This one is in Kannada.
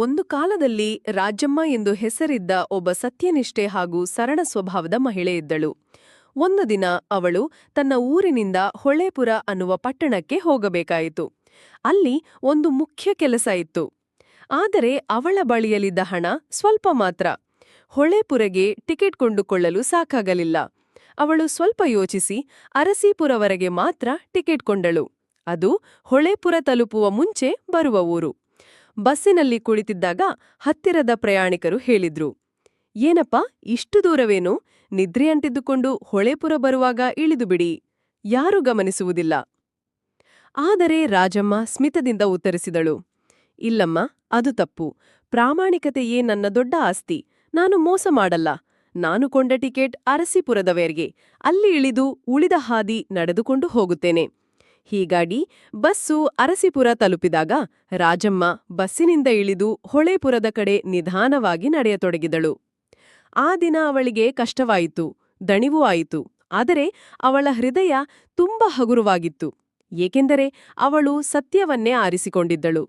ಒಂದು ಕಾಲದಲ್ಲಿ ರಾಜಮ್ಮ ಎಂದು ಹೆಸರಿದ್ದ ಒಬ್ಬ ಸತ್ಯನಿಷ್ಠೆ ಹಾಗೂ ಸರಳ ಸ್ವಭಾವದ ಮಹಿಳೆ ಇದ್ದಳು. ಒಂದು ದಿನ ಅವಳು ತನ್ನ ಊರಿನಿಂದ ಹೊಳೆಪುರ ಅನ್ನುವ ಪಟ್ಟಣಕ್ಕೆ ಹೋಗಬೇಕಾಯಿತು. ಅಲ್ಲಿ ಒಂದು ಮುಖ್ಯ ಕೆಲಸ ಇತ್ತು. ಆದರೆ ಅವಳ ಬಳಿಯಲಿದ್ದ ಹಣ ಸ್ವಲ್ಪ ಮಾತ್ರ. ಹೊಳೆಪುರಗೆ ಟಿಕೆಟ್ ಕೊಂಡುಕೊಳ್ಳಲು ಸಾಕಾಗಲಿಲ್ಲ. ಅವಳು ಸ್ವಲ್ಪ ಯೋಚಿಸಿ ಅರಸೀಪುರವರೆಗೆ ಮಾತ್ರ ಟಿಕೆಟ್ ಕೊಂಡಳು. ಅದು ಹೊಳೆಪುರ ತಲುಪುವ ಮುಂಚೆ ಬರುವ ಊರು. ಬಸ್ಸಿನಲ್ಲಿ ಕುಳಿತಿದ್ದಾಗ ಹತ್ತಿರದ ಪ್ರಯಾಣಿಕರು ಹೇಳಿದ್ರು, ಏನಪ್ಪ, ಇಷ್ಟು ದೂರವೇನು? ನಿದ್ರೆ ಅಂಟಿದ್ದುಕೊಂಡು ಹೊಳೆಪುರ ಬರುವಾಗ ಇಳಿದು ಬಿಡಿ, ಯಾರೂ ಗಮನಿಸುವುದಿಲ್ಲ. ಆದರೆ ರಾಜಮ್ಮ ಸ್ಮಿತದಿಂದ ಉತ್ತರಿಸಿದಳು, ಇಲ್ಲಮ್ಮ, ಅದು ತಪ್ಪು. ಪ್ರಾಮಾಣಿಕತೆಯೇ ನನ್ನ ದೊಡ್ಡ ಆಸ್ತಿ. ನಾನು ಮೋಸ ಮಾಡಲ್ಲ. ನಾನು ಕೊಂಡ ಟಿಕೆಟ್ ಅರಸೀಪುರದವರೆಗೆ ಅಲ್ಲಿ ಇಳಿದು ಉಳಿದ ಹಾದಿ ನಡೆದುಕೊಂಡು ಹೋಗುತ್ತೇನೆ. ಹೀಗಾಗಿ ಬಸ್ಸು ಅರಸಿಪುರ ತಲುಪಿದಾಗ ರಾಜಮ್ಮ ಬಸ್ಸಿನಿಂದ ಇಳಿದು ಹೊಳೆಪುರದ ಕಡೆ ನಿಧಾನವಾಗಿ ನಡೆಯತೊಡಗಿದಳು. ಆ ದಿನ ಅವಳಿಗೆ ಕಷ್ಟವಾಯಿತು, ದಣಿವೂ ಆಯಿತು, ಆದರೆ ಅವಳ ಹೃದಯ ತುಂಬ ಹಗುರವಾಗಿತ್ತು, ಏಕೆಂದರೆ ಅವಳು ಸತ್ಯವನ್ನೇ ಆರಿಸಿಕೊಂಡಿದ್ದಳು.